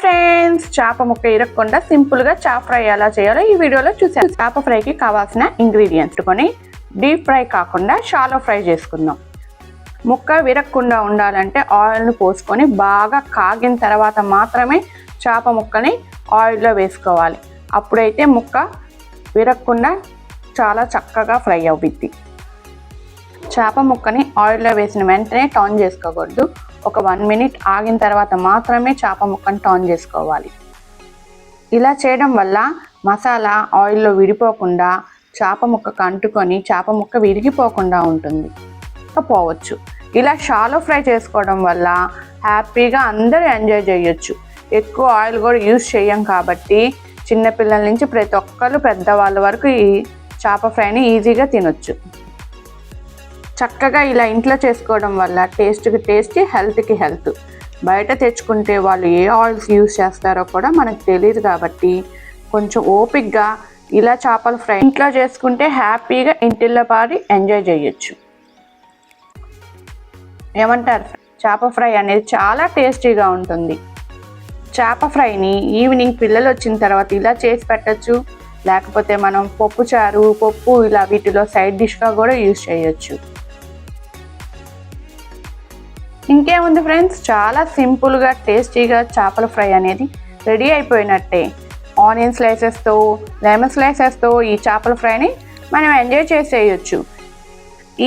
Friends చేప ముక్క ఇరగకుండా సింపుల్గా చేప ఫ్రై ఎలా చేయాలో ఈ వీడియోలో చూసాను చేప ఫ్రైకి కావాల్సిన ఇంగ్రీడియంట్స్ కొని డీప్ ఫ్రై కాకుండా షాలో ఫ్రై చేసుకుందాం. ముక్క విరగకుండా ఉండాలంటే ఆయిల్ను పోసుకొని బాగా కాగిన తర్వాత మాత్రమే చేప ముక్కని ఆయిల్లో వేసుకోవాలి. అప్పుడైతే ముక్క విరగకుండా చాలా చక్కగా ఫ్రై అవుద్ది. చేప ముక్కని ఆయిల్లో వేసిన వెంటనే టర్న్ చేసుకోకూడదు. ఒక వన్ మినిట్ ఆగిన తర్వాత మాత్రమే చేప ముక్కని టర్న్ చేసుకోవాలి. ఇలా చేయడం వల్ల మసాలా ఆయిల్లో విడిపోకుండా చేప ముక్కకు అంటుకొని చేప ముక్క విరిగిపోకుండా ఉంటుంది. పోవచ్చు. ఇలా షాలో ఫ్రై చేసుకోవడం వల్ల హ్యాపీగా అందరూ ఎంజాయ్ చేయొచ్చు. ఎక్కువ ఆయిల్ కూడా యూజ్ చేయం కాబట్టి చిన్నపిల్లల నుంచి ప్రతి ఒక్కరు పెద్దవాళ్ళ వరకు ఈ చేప ఫ్రైని ఈజీగా తినొచ్చు. చక్కగా ఇలా ఇంట్లో చేసుకోవడం వల్ల టేస్ట్కి టేస్ట్ హెల్త్కి హెల్త్. బయట తెచ్చుకుంటే వాళ్ళు ఏ ఆయిల్స్ యూస్ చేస్తారో కూడా మనకు తెలియదు కాబట్టి కొంచెం ఓపిక్గా ఇలా చేపల ఫ్రై ఇంట్లో చేసుకుంటే హ్యాపీగా ఇంటిల్లో పాడి ఎంజాయ్ చేయొచ్చు. ఏమంటారు? చేప ఫ్రై అనేది చాలా టేస్టీగా ఉంటుంది. చేప ఫ్రైని ఈవినింగ్ పిల్లలు వచ్చిన తర్వాత ఇలా చేసి పెట్టచ్చు. లేకపోతే మనం పప్పు చారు పప్పు ఇలా వీటిలో సైడ్ డిష్గా కూడా యూజ్ చేయొచ్చు. ఇంకేముంది ఫ్రెండ్స్? చాలా సింపుల్గా టేస్టీగా చేపల ఫ్రై అనేది రెడీ అయిపోయినట్టే. ఆనియన్ స్లైసెస్తో లెమన్ స్లైసెస్తో ఈ చేపల ఫ్రైని మనం ఎంజాయ్ చేసేయచ్చు.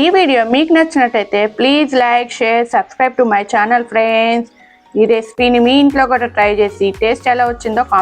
ఈ వీడియో మీకు నచ్చినట్టయితే please like share subscribe to my channel friends. ఈ రెసిపీని మీ ఇంట్లో కూడా ట్రై చేసి టేస్ట్ ఎలా వచ్చిందో కామెంట్